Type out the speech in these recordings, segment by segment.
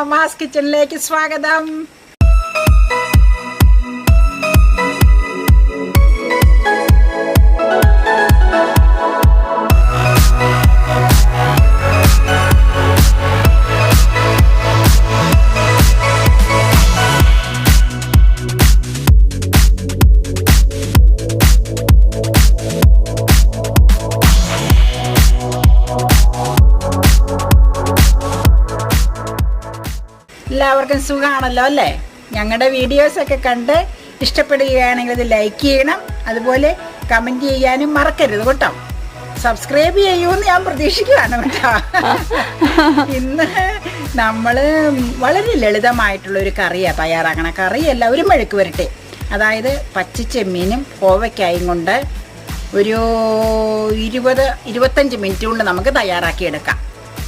എല്ലാവർക്കും അമ്മാസ് കിച്ചണിലേക്ക് സ്വാഗതം എല്ലാവർക്കും സുഖമാണല്ലോ അല്ലേ? ഞങ്ങളുടെ വീഡിയോസൊക്കെ കണ്ട് ഇഷ്ടപ്പെടുകയാണെങ്കിൽ ഇത് ലൈക്ക് ചെയ്യണം. അതുപോലെ കമന്റ് ചെയ്യാനും മറക്കരുത് കേട്ടോ. സബ്സ്ക്രൈബ് ചെയ്യുമെന്ന് ഞാൻ പ്രതീക്ഷിക്കുകയാണ് കേട്ടോ. ഇന്ന് നമ്മൾ വളരെ ലളിതമായിട്ടുള്ള ഒരു കറിയാണ് തയ്യാറാക്കണം. കറിയല്ല ഒരു മെഴുക്ക് വരട്ടെ. അതായത് പച്ചച്ചെമ്മീനും കോവയ്ക്കായും കൊണ്ട് ഒരു ഇരുപത് ഇരുപത്തഞ്ച് മിനിറ്റ് കൊണ്ട് നമുക്ക് തയ്യാറാക്കിയെടുക്കാം.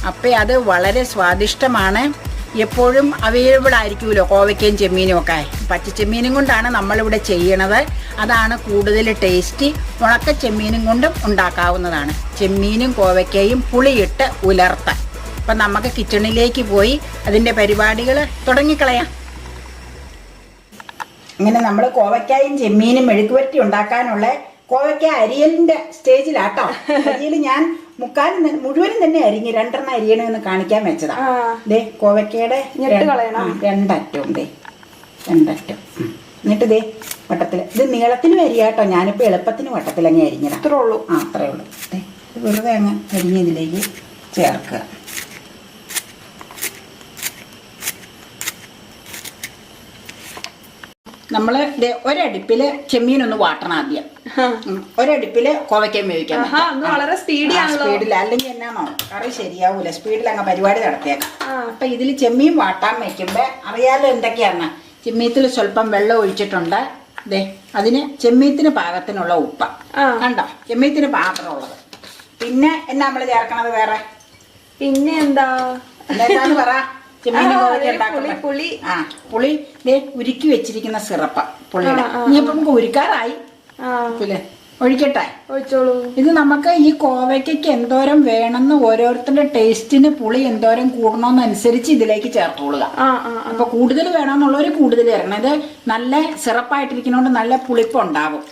അപ്പോൾ അത് വളരെ സ്വാദിഷ്ടമാണ്. എപ്പോഴും അവൈലബിൾ ആയിരിക്കുമല്ലോ കോവയ്ക്കയും ചെമ്മീനും ഒക്കെ. പച്ചച്ചെമ്മീനും കൊണ്ടാണ് നമ്മളിവിടെ ചെയ്യണത്. അതാണ് കൂടുതൽ ടേസ്റ്റി. ഉണക്ക ചെമ്മീനും കൊണ്ടും ഉണ്ടാക്കാവുന്നതാണ്. ചെമ്മീനും കോവയ്ക്കയും പുളിയിട്ട് ഉലർത്താൻ. അപ്പം നമുക്ക് കിച്ചണിലേക്ക് പോയി അതിന്റെ പരിപാടികൾ തുടങ്ങിക്കളയാം. ഇങ്ങനെ നമ്മൾ കോവയ്ക്കായും ചെമ്മീനും മെഴുക്കുവരട്ടി ഉണ്ടാക്കാനുള്ള കോവയ്ക്ക അരിയലിന്റെ സ്റ്റേജിലാട്ടോ. അരിയൽ ഞാൻ മുക്കാലും മുഴുവനും തന്നെ അരിഞ്ഞ് രണ്ടെണ്ണം അരിയണമെന്ന് കാണിക്കാൻ വെച്ചതാ. ദേ കോവയ്ക്കയുടെ. ആ, രണ്ടറ്റവും ദേ. രണ്ടറ്റം. എന്നിട്ട് ദേ വട്ടത്തിൽ. ഇത് നീളത്തിനും അരിയാട്ടോ. ഞാനിപ്പോ എളുപ്പത്തിന് വട്ടത്തിലങ്ങ് അരിഞ്ഞതാ. അത്രേ ഉള്ളൂ. ആ അത്രേ ഉള്ളൂ. ദേ വെറുതെ അങ്ങ് അരിഞ്ഞതിലേക്ക് ചേർക്കുക. നമ്മൾ ഒരടുപ്പിൽ ചെമ്മീനൊന്ന് വാട്ടണം ആദ്യം. ഉം. ഒരടുപ്പിൽ കോവയ്ക്കാൻ വേവിക്കാം വളരെ സ്പീഡിയാണ്. സ്പീഡിൽ അല്ലെങ്കിൽ എന്നാണോ കറി ശരിയാവൂല. സ്പീഡിൽ അങ്ങ് പരിപാടി നടത്തിയേക്കാം. അപ്പൊ ഇതിൽ ചെമ്മീൻ വാട്ടാൻ വെക്കുമ്പോ അറിയാലോ എന്തൊക്കെയാണ്? ചെമ്മീത്തിൽ സ്വല്പം വെള്ളം ഒഴിച്ചിട്ടുണ്ട്. ദേ അതിന് ചെമ്മീത്തിന് പാകത്തിനുള്ള ഉപ്പ. കണ്ടോ? ചെമ്മീത്തിന് പാകത്തിനുള്ളത് പിന്നെ എന്നാ നമ്മൾ ചേർക്കണത് വേറെ? പിന്നെ എന്താ എന്താണ് പറ? കോവയ്ക്ക പുളി, പുളി. ആ പുളി ദേ ഉരുക്കി വെച്ചിരിക്കുന്ന സിറപ്പ ആ, ഇനിയിപ്പോ നമുക്ക് ഉരുക്കാറായി. ഒഴിക്കട്ടെ. ഒഴിച്ചോളൂ. ഇത് നമുക്ക് ഈ കോവയ്ക്കയ്ക്ക് എന്തോരം വേണമെന്ന് ഓരോരുത്തരുടെ ടേസ്റ്റിന് പുളി എന്തോരം കൂടണമെന്നനുസരിച്ച് ഇതിലേക്ക് ചേർത്തോളുക. അപ്പൊ കൂടുതൽ വേണമെന്നുള്ളവർ കൂടുതൽ തരണം. ഇത് നല്ല സിറപ്പായിട്ടിരിക്കുന്നതുകൊണ്ട് നല്ല പുളിപ്പ് ഉണ്ടാവും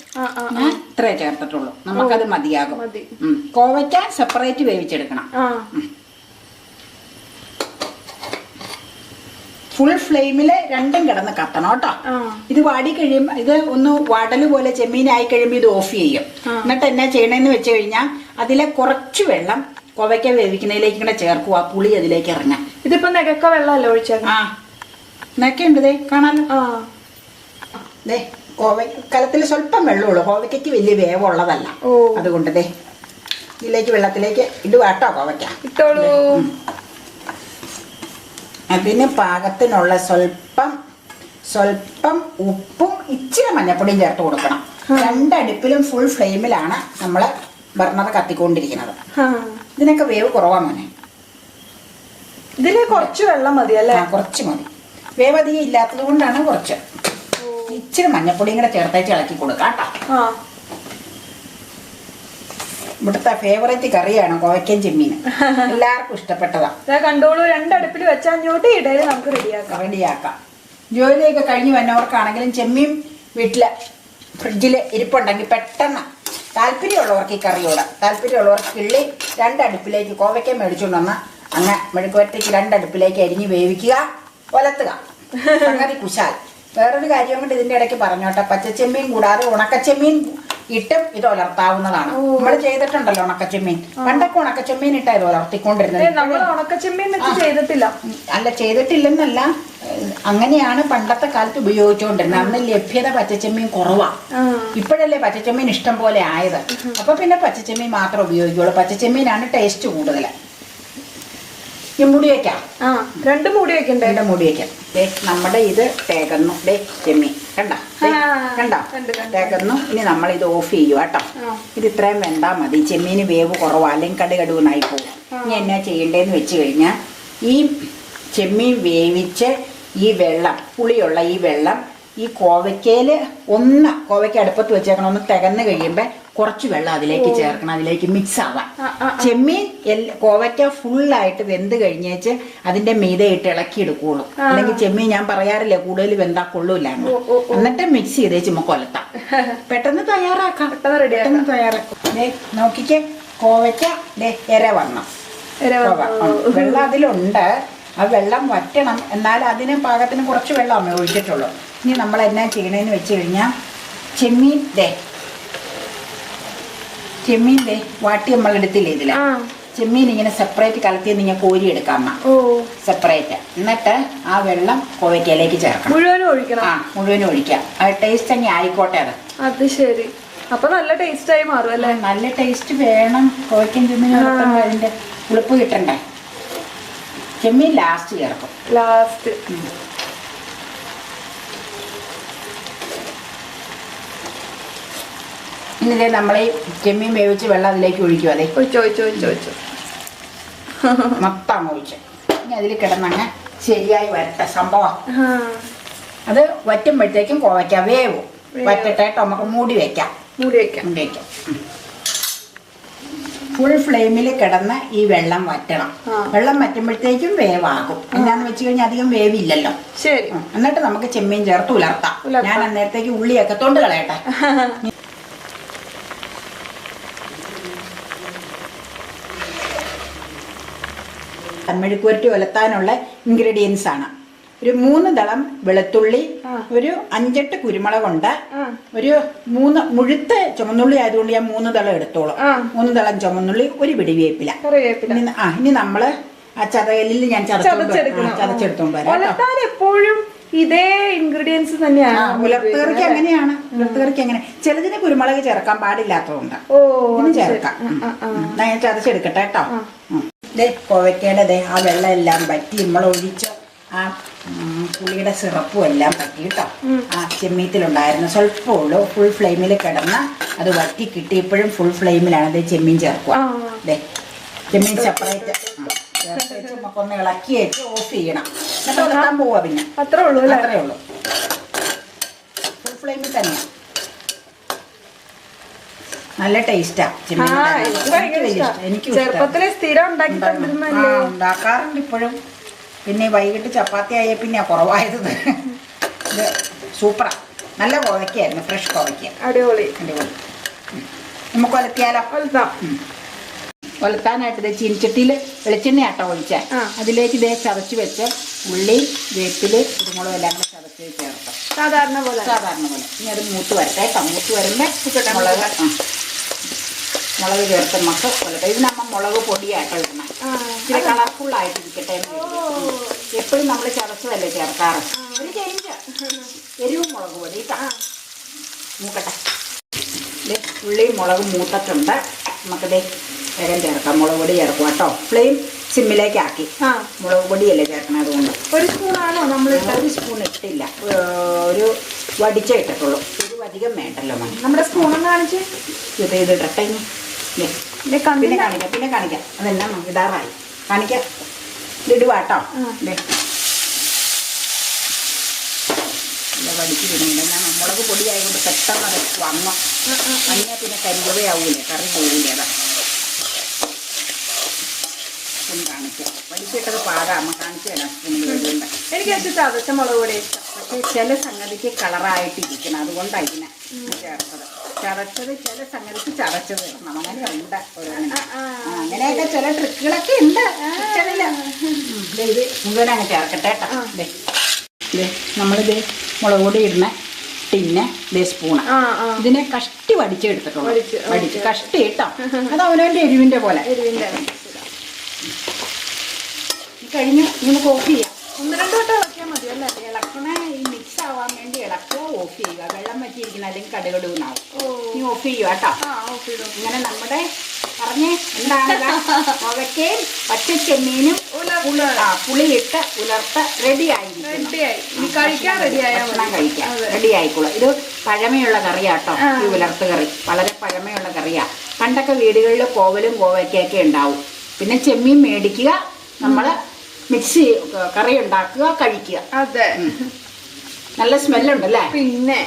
ഞാൻ ഇത്രേ ചേർത്തിട്ടുള്ളൂ. നമുക്കത് മതിയാകും. മതി. കോവയ്ക്ക സെപ്പറേറ്റ് വേവിച്ചെടുക്കണം. ഫുൾ ഫ്ലെയിമിൽ രണ്ടും കിടന്ന് കത്തണം കേട്ടോ. ഇത് വാടി കഴിയുമ്പോൾ ഇത് ഒന്ന് വടൽ പോലെ ചെമ്മീനായി കഴിയുമ്പോൾ ഇത് ഓഫ് ചെയ്യും. എന്നിട്ട് എന്നാ ചെയ്യണമെന്ന് വെച്ച് കഴിഞ്ഞാൽ അതിലെ കുറച്ച് വെള്ളം കോവയ്ക്ക വേവിക്കുന്നതിലേക്ക് ഇങ്ങനെ ചേർക്കുക പുളി അതിലേക്ക് ഇറങ്ങാം ഇതിപ്പോ നെകക്ക വെള്ളമല്ലേ ഒഴിച്ചേക്കണം? ആ. എന്നൊക്കെ ഉണ്ട് ദേ കാണാലോ? ദേ കലത്തിൽ സ്വല്പം വെള്ളമുള്ളൂ. കോവയ്ക്കയ്ക്ക് വലിയ വേവുള്ളതല്ല. അതുകൊണ്ട് ദേ ഇതിലേക്ക് വെള്ളത്തിലേക്ക് ഇടുവാട്ടോ കോവയ്ക്ക. ഇട്ടോളൂ. അതിന് പാകത്തിനുള്ള സ്വല്പം സ്വല്പം ഉപ്പും ഇച്ചിരി മഞ്ഞപ്പൊടിയും ചേർത്ത് കൊടുക്കണം. രണ്ടടുപ്പിലും ഫുൾ ഫ്ലെയിമിലാണ് നമ്മൾ ബർണർ കത്തിക്കൊണ്ടിരിക്കുന്നത്. ഇതിനൊക്കെ വേവ് കുറവാ മോനെ. ഇതിൽ കുറച്ച് വെള്ളം മതി അല്ലേ? കുറച്ച് മതി. വേവ് അധികം ഇല്ലാത്തത് കൊണ്ടാണ് കുറച്ച്. ഇച്ചിരി മഞ്ഞപ്പൊടിയും കൂടെ ചേർത്തേച്ച് ഇളക്കി കൊടുക്കാം കേട്ടോ. ഇവിടുത്തെ ഫേവറേറ്റ് കറിയാണ് കോവയ്ക്കൻ ചെമ്മീൻ. എല്ലാവർക്കും ഇഷ്ടപ്പെട്ടതാ. കണ്ടോളൂ രണ്ടടുപ്പിൽ വെച്ചാൽ ഞോട്ടി ഇടയിൽ നമുക്ക് റെഡിയാക്കാം റെഡിയാക്കാം ജോലിയൊക്കെ കഴിഞ്ഞ് വന്നവർക്കാണെങ്കിലും ചെമ്മീൻ വീട്ടിൽ ഫ്രിഡ്ജിൽ ഇരിപ്പുണ്ടെങ്കിൽ പെട്ടെന്ന് താല്പര്യമുള്ളവർക്ക് ഈ കറിയോട് താല്പര്യമുള്ളവർക്ക് കിള്ളി രണ്ടടുപ്പിലേക്ക് കോവയ്ക്ക മേടിച്ചുകൊണ്ട് വന്ന് അങ്ങ് മെഴുക്കുവരത്തേക്ക് രണ്ടടുപ്പിലേക്ക് അരിഞ്ഞ് വേവിക്കുക ഒലത്തുക. സംഗതി കുശാൽ. വേറൊരു കാര്യം കൊണ്ട് ഇതിന്റെ ഇടയ്ക്ക് പറഞ്ഞോട്ടെ. പച്ചച്ചെമ്മീൻ കൂടാതെ ഉണക്കച്ചെമ്മീൻ ഇട്ടും ഇത് ഉലർത്താവുന്നതാണ് നമ്മൾ ചെയ്തിട്ടുണ്ടല്ലോ ഉണക്കച്ചെമ്മീൻ. പണ്ടൊക്കെ ഉണക്കച്ചെമ്മീൻ ഇട്ടാ ഇത് ഉലർത്തിക്കൊണ്ടിരുന്നത് നമ്മൾ ഉണക്കച്ചെമ്മീൻ വെച്ച് ചെയ്തിട്ടില്ല. അല്ല ചെയ്തിട്ടില്ലെന്നല്ല. അങ്ങനെയാണ് പണ്ടത്തെ കാലത്ത് ഉപയോഗിച്ചുകൊണ്ടിരുന്നത്. അന്ന് ലഭ്യത പച്ചച്ചെമ്മീൻ കുറവാ. ഇപ്പോഴല്ലേ പച്ചച്ചെമ്മീൻ ഇഷ്ടം പോലെ ആയത്. അപ്പൊ പിന്നെ പച്ചച്ചെമ്മീൻ മാത്രം ഉപയോഗിക്കുള്ളൂ. പച്ചച്ചെമ്മീനാണ് ടേസ്റ്റ് കൂടുതൽ ഈ മുടി വെക്കാം. ആ രണ്ട് മൂടി വെക്കണ്ടേ? എന്റെ മുടി വെക്കാം. ദേ നമ്മുടെ ഇത് തേകന്നു ഡേ ചെമ്മീൻ. കണ്ട? കണ്ട? കണ്ടു. ഇനി നമ്മൾ ഇത് ഓഫ് ചെയ്യുക കേട്ടോ ഇത് ഇത്രയും വെന്താ മതി. ചെമ്മീന് വേവ് കുറവാ. അല്ലെങ്കിൽ കടുകടുവനായി പോകും. ഇനി എന്നാ ചെയ്യണ്ടേന്ന് വെച്ച് കഴിഞ്ഞാൽ ഈ ചെമ്മീൻ വേവിച്ച് ഈ വെള്ളം പുളിയുള്ള ഈ വെള്ളം ഈ കോവയ്ക്കയിൽ ഒന്ന് കോവയ്ക്ക അടുപ്പത്ത് വെച്ചേക്കണം. ഒന്ന് തികന്ന് കഴിയുമ്പോൾ കുറച്ച് വെള്ളം അതിലേക്ക് ചേർക്കണം. അതിലേക്ക് മിക്സ് ആവാൻ ആ, ആ, ചെമ്മീൻ കോവയ്ക്ക ഫുള്ളായിട്ട് വെന്ത് കഴിഞ്ഞേച്ച് അതിന്റെ മീതെ ഇട്ട് ഇളക്കി എടുക്കുള്ളൂ. അല്ലെങ്കിൽ ചെമ്മീൻ ഞാൻ പറയാറില്ല കൂടുതൽ വെന്താ കൊള്ളൂല എന്നിട്ട് മിക്സ് ചെയ്തേ ചുമ കൊലത്താം പെട്ടെന്ന് തയ്യാറാക്കാം. പെട്ടെന്ന് തയ്യാറാക്കാം. നോക്കിക്കേ കോവയ്ക്ക ഇര വണ്ണം. വെള്ളം അതിലുണ്ട്. ആ വെള്ളം വറ്റണം. എന്നാൽ അതിന് പാകത്തിന് കുറച്ച് വെള്ളം ഒഴിച്ചിട്ടുള്ളൂ. ഇനി നമ്മൾ എന്നാ ചെയ്യണമെന്ന് വെച്ച് കഴിഞ്ഞാൽ ചെമ്മീൻ ദേ. ചെമ്മീൻ ദേ വാട്ടി നമ്മൾ എടുത്തില്ലേ ഇതിൽ ചെമ്മീൻ ഇങ്ങനെ സെപ്പറേറ്റ് കലത്തി നിങ്ങൾ കോരി എടുക്കാം ഓ. സെപ്പറേറ്റ് എന്നിട്ട് ആ വെള്ളം കോവയ്ക്കയിലേക്ക് ചേർക്കണം. മുഴുവനും ഒഴിക്കണം. ആ മുഴുവനും ഒഴിക്കാം ആ ടേസ്റ്റ് അങ്ങ് ആയിക്കോട്ടെ അത്. അത് ശരി. അപ്പൊ നല്ല ടേസ്റ്റ് ആയി മാറും അല്ലേ? നല്ല ടേസ്റ്റ് വേണം. കോവയ്ക്കും ചെമ്മീൻ ചേർക്കുമ്പോൾ അതിന്റെ ഉളുപ്പ് കിട്ടണ്ടേ? ചെമ്മീൻ ലാസ്റ്റ് ചേർക്കും. ലാസ്റ്റ് ഇന്നലെ നമ്മൾ ഈ ചെമ്മീൻ വേവിച്ച് വെള്ളം അതിലേക്ക് ഒഴിക്കും അതെ ഒഴിച്ചോ ഒഴിച്ചോ ഒഴിച്ചോ ഒഴിച്ചോ. മൊത്തം ഒഴിച്ച്. ഇനി അതിൽ കിടന്നങ്ങ് ശരിയായി വരട്ടെ സംഭവം. അത് വറ്റുമ്പോഴത്തേക്കും കോവയ്ക്ക വേവും. വേവും. വറ്റട്ടെ നമുക്ക് മൂടി വെക്കാം. മൂടി വെക്കാം. മൂടി വെക്കാം. ഫുൾ ഫ്ലെയിമിൽ കിടന്ന് ഈ വെള്ളം വറ്റണം. വെള്ളം വറ്റുമ്പോഴത്തേക്കും വേവാകും. എന്താന്ന് വെച്ച് കഴിഞ്ഞാൽ അധികം വേവില്ലല്ലോ. ശരി. എന്നിട്ട് നമുക്ക് ചെമ്മീൻ ചേർത്ത് ഉലർത്താം. ഞാൻ അന്നേരത്തേക്ക് ഉള്ളിയൊക്കെ തൊണ്ട് കളയട്ടെ. മെഴുക്കുവരട്ടി ഉലത്താനുള്ള ഇൻഗ്രീഡിയൻസ് ആണ്. ഒരു മൂന്ന് ദളം വെളുത്തുള്ളി ഒരു അഞ്ചെട്ട് കുരുമുളകുണ്ട് ഒരു മൂന്ന് മുഴുത്ത ചുമന്നുള്ളി ആയതുകൊണ്ട് ഞാൻ മൂന്ന് ദളം എടുത്തോളും. മൂന്ന് ദളം ചുമന്നുള്ളി ഒരു പിടി വേപ്പില ഇനി ആ ഇനി നമ്മൾ ആ ചതകലിൽ ഞാൻ ചതച്ചോണ്ട് വരാം. ചതച്ചെടുക്കണം. ആ, ചതച്ചെടുത്തോണ്ട് വരാം കേട്ടോ. ഒലത്താൻ എപ്പോഴും ഇതേ ഇൻഗ്രീഡിയൻസ് തന്നെയാണ് ആ, ഉലർത്തുകറിക്ക് അങ്ങനെയാണ്. ഉലർത്തുകറിക്ക് അങ്ങനെ. ചിലതിന് കുരുമുളക് ചേർക്കാൻ പാടില്ലാത്തതുകൊണ്ട്. ഓ ഇതിന് ചേർക്കാം. ഉം. എന്നാ ഞാൻ ചതച്ചെടുക്കട്ടെ കേട്ടോ. ഉം. ദേ കോവയ്ക്കയുടെ ദേ ആ വെള്ളം എല്ലാം പറ്റി നമ്മൾ ഒഴിച്ച ആ പുളിയുടെ സിറപ്പും എല്ലാം പറ്റി കേട്ടോ ആ ചെമ്മീത്തിലുണ്ടായിരുന്നു. സ്വല്പമേ ഉള്ളൂ ഫുൾ ഫ്ലെയിമിൽ കിടന്ന് അത് വറ്റി കിട്ടിയപ്പോഴും ഫുൾ ഫ്ലെയിമിലാണ് ദേ ചെമ്മീൻ ചേർക്കുക അതെ ചെമ്മീൻ സെപ്പറേറ്റ് നമുക്കൊന്ന് ഇളക്കി വെച്ച് ഓഫ് ചെയ്യണം. എന്നിട്ട് ഉലർത്താൻ പോവാ പിന്നെ. അത്രേ ഉള്ളൂ അത്രേ ഉള്ളൂ. ഫുൾ ഫ്ലെയിമിൽ തന്നെ നല്ല ടേസ്റ്റാ ആ എനിക്ക് ചെറുപ്പത്തിലെ സ്ഥിരം ഉണ്ടാക്കി ഉണ്ടാക്കാറുണ്ട് ഇപ്പോഴും. പിന്നെ വൈകിട്ട് ചപ്പാത്തി ആയ പിന്നെ കുറവായത്. ഇത് സൂപ്പറാ നല്ല കുഴക്കായിരുന്നു ഫ്രഷ് കോവയ്ക്ക. അടിപൊളി. അടിപൊളി. നമുക്ക് ഒലത്തിയാലോ? ഒലത്താം. ഒലത്താനായിട്ട് ഇത് ചീനിച്ചട്ടിയിൽ വെളിച്ചെണ്ണ ആട്ടോ ഒഴിച്ചാൽ അതിലേക്ക് ഇതേ ചതച്ച് വെച്ച് ഉള്ളി വേപ്പിൽ കുരുമുളകും എല്ലാം കൂടെ ചതച്ച് ചേർക്കാം. സാധാരണ പോലെ. സാധാരണ പോലെ. ഇനി അത് മൂത്ത് വരട്ടെ കേട്ടോ. മൂത്ത് വരുമ്പോൾ മുളക്. മുളക് ചേർത്ത് നമുക്ക് കൊല്ലട്ടെ. ഇതിനമ്മ മുളക് പൊടിയാട്ടോ ഇടണം ഇച്ചിരി കളർഫുൾ ആയിട്ടിരിക്കട്ടെ എന്ന് കരുതി. എപ്പോഴും നമ്മൾ ചതച്ചതല്ലേ ചേർക്കാറ്? ഒരു ചേഞ്ച് എരിവും മുളക് പൊടി മൂക്കട്ടെ. ഉള്ളിയും മുളകും മൂത്തിട്ടുണ്ട്. നമുക്കിതേ വേഗം ചേർക്കാം. മുളക് പൊടി ചേർക്കുക കേട്ടോ ഫ്ലെയിം സിമ്മിലേക്ക് ആക്കി ആ. മുളക് പൊടിയല്ലേ ചേർക്കണം അതുകൊണ്ട്. ഒരു സ്പൂണാണോ നമ്മൾ ഒരു സ്പൂൺ ഇട്ടില്ല. ഒരു വടിച്ചേ ഇട്ടിട്ടുള്ളൂ. ഒരു അധികം വേണ്ടല്ലോ നമ്മുടെ സ്പൂണെന്ന് കാണിച്ച്. ഇത് ഇത് ഇടട്ടെ ഇനി. പിന്നെ കാണിക്കാം പിന്നെ കാണിക്കാം. അതെല്ലാം ഇടാറായി. കാണിക്കാം. ഇടുവാട്ടോ വടിക്ക് പിന്നീട് മുളക് പൊടിയായതുകൊണ്ട് പെട്ടെന്ന് അത് വന്നു. അങ്ങനെ പിന്നെ കരികവയാവൂലേ കറി പോവില്ലേ അതാ. ഒന്ന് കാണിക്കാം. കാണിച്ചു തരാം. സ്പൂണിൽ എനിക്ക് അച്ഛൻ ചതച്ച മുളക് പൊടി പക്ഷേ ചില സംഗതിക്ക് കളറായിട്ടിരിക്കണം അതുകൊണ്ടാണ് ഇതിനെ ചേർത്തത്. ചതച്ചത് ചില സംഗതിക്ക് ചതച്ചത്. ഇടണം അങ്ങനെ ഉണ്ട് അങ്ങനെയൊക്കെ ചില ട്രിക്കുകളൊക്കെ ഉണ്ട്. ഇത് മുഴുവനങ്ങ് ചേർക്കട്ടെ കേട്ടോ. നമ്മളിത് മുളക് പൊടി ഇടുന്ന ടിന്നെ ദേ സ്പൂണ്. ഇതിനെ കഷ്ടി വടിച്ചെടുത്തിട്ടുള്ളൂ വടിച്ച്, കഷ്ടി കേട്ടോ. അത് അവനവന്റെ എരിവിന്റെ പോലെ. കഴിഞ്ഞ് നമുക്ക് ഓഫ് ചെയ്യാം. ഒന്ന് രണ്ട് വട്ടം ഇളക്കിയാൽ മതി അല്ലേ? ഇളക്കണ ആവാൻ വേണ്ടി ഇളക്കുക ഓഫ് ചെയ്യുക. വെള്ളം വറ്റിയിരിക്കുന്ന അല്ലെങ്കിൽ കടുകടുന്നാവും നീ ഓഫ് ചെയ്യുക കേട്ടോ. ഇങ്ങനെ നമ്മുടെ പറഞ്ഞേ എന്താണ് മുളക്കയും പച്ചച്ചെമ്മീനും പുളിയിട്ട് ഉലർത്ത റെഡിയായി കഴിക്കാൻ കഴിക്കാം. റെഡി ആയിക്കോളും. ഇത് പഴമയുള്ള കറിയാട്ടോ. ഈ ഉലർത്ത് കറി. വളരെ പഴമയുള്ള കറിയാ. പണ്ടൊക്കെ വീടുകളിൽ കോവലും കോവയ്ക്കൊക്കെ ഉണ്ടാവും. പിന്നെ ചെമ്മീൻ മേടിക്കുക നമ്മൾ മിക്സി കറി ഉണ്ടാക്കുക കഴിക്കുക. അതെ. നല്ല സ്മെല്ലുണ്ടല്ലേ? പിന്നെ.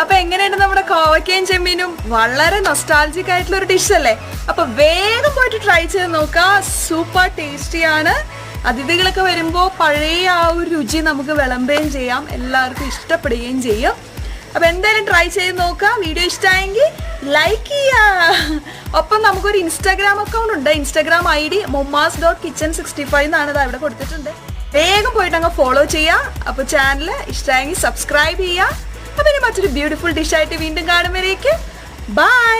അപ്പൊ എങ്ങനെയാണ് നമ്മുടെ കോവക്കയും ചെമ്മീനും? വളരെ നൊസ്റ്റാൾജിക് ആയിട്ടുള്ള ഒരു ഡിഷ് അല്ലേ? അപ്പൊ വേഗം പോയിട്ട് ട്രൈ ചെയ്ത് നോക്കാം. സൂപ്പർ ടേസ്റ്റി ആണ്. അതിഥികളൊക്കെ വരുമ്പോൾ പഴയ ആ ഒരു രുചി നമുക്ക് വിളമ്പുകയും ചെയ്യാം. എല്ലാവർക്കും ഇഷ്ടപ്പെടുകയും ചെയ്യും. അപ്പൊ എന്തായാലും ട്രൈ ചെയ്ത് നോക്കാം. വീഡിയോ ഇഷ്ടമായെങ്കിൽ ലൈക്ക് ചെയ്യുക ഒപ്പം നമുക്കൊരു ഇൻസ്റ്റാഗ്രാം അക്കൗണ്ട് ഉണ്ട്. Instagram I D Momma's dot kitchen sixty five എന്നാണ് ഇത് അവിടെ കൊടുത്തിട്ടുണ്ട്. വേഗം പോയിട്ട് അങ്ങ് ഫോളോ ചെയ്യുക അപ്പോൾ ചാനൽ ഇഷ്ടമായെങ്കിൽ സബ്സ്ക്രൈബ് ചെയ്യുക അപ്പം ഇനി മറ്റൊരു ബ്യൂട്ടിഫുൾ ഡിഷായിട്ട് വീണ്ടും കാണുമ്പോഴേക്ക് ബൈ